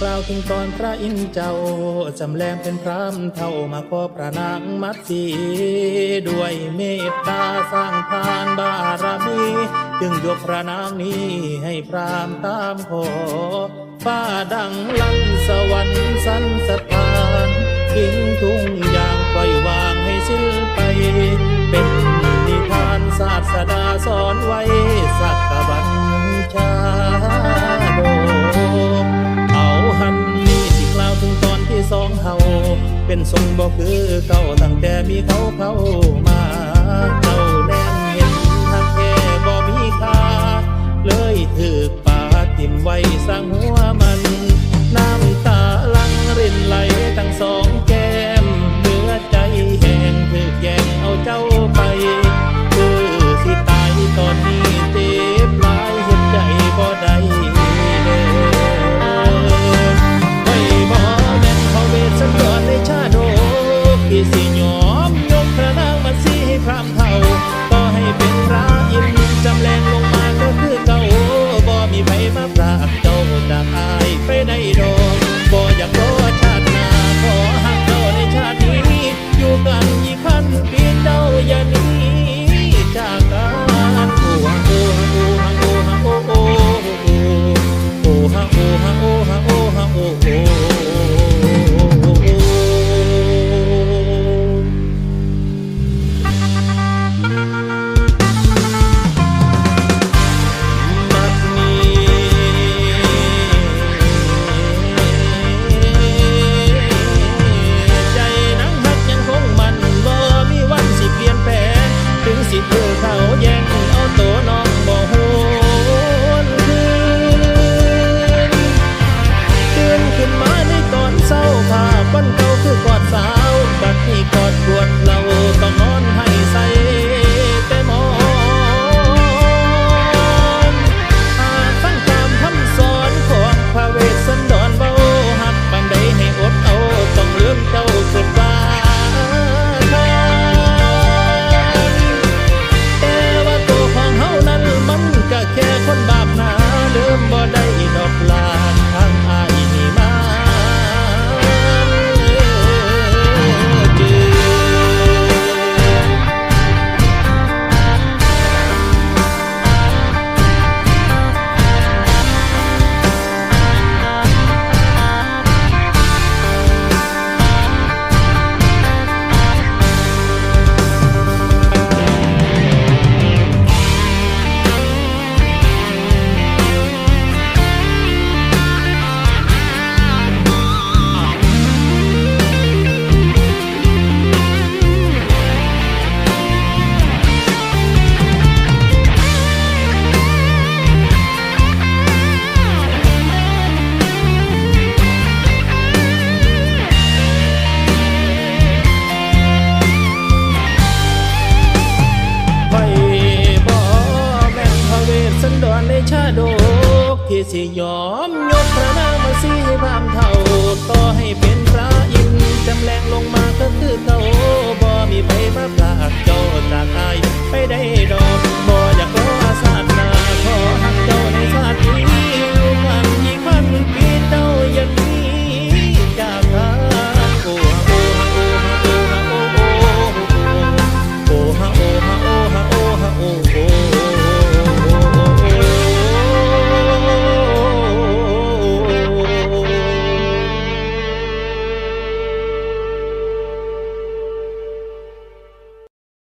กล่าวถึงตอนพระอินเจ้าจำแรงเป็นพรามเท่ามาขอพระนางมัดสีด้วยเมตตาสร้างทานบารมี จึงยกพระนางนี้ให้พรามตามขอฟ้าดังลังสวรรค์สันสถานกิ่งทุ่งยางปล่อยวางให้สิ้นไป เป็นนิทานศาสดาสอนไว้สัต บอกคือเก่าตั้งแต่มีเขาเขา Đường. ชาดกที่สิยอมยกพระนามมาสีให้พามเท่าต่อให้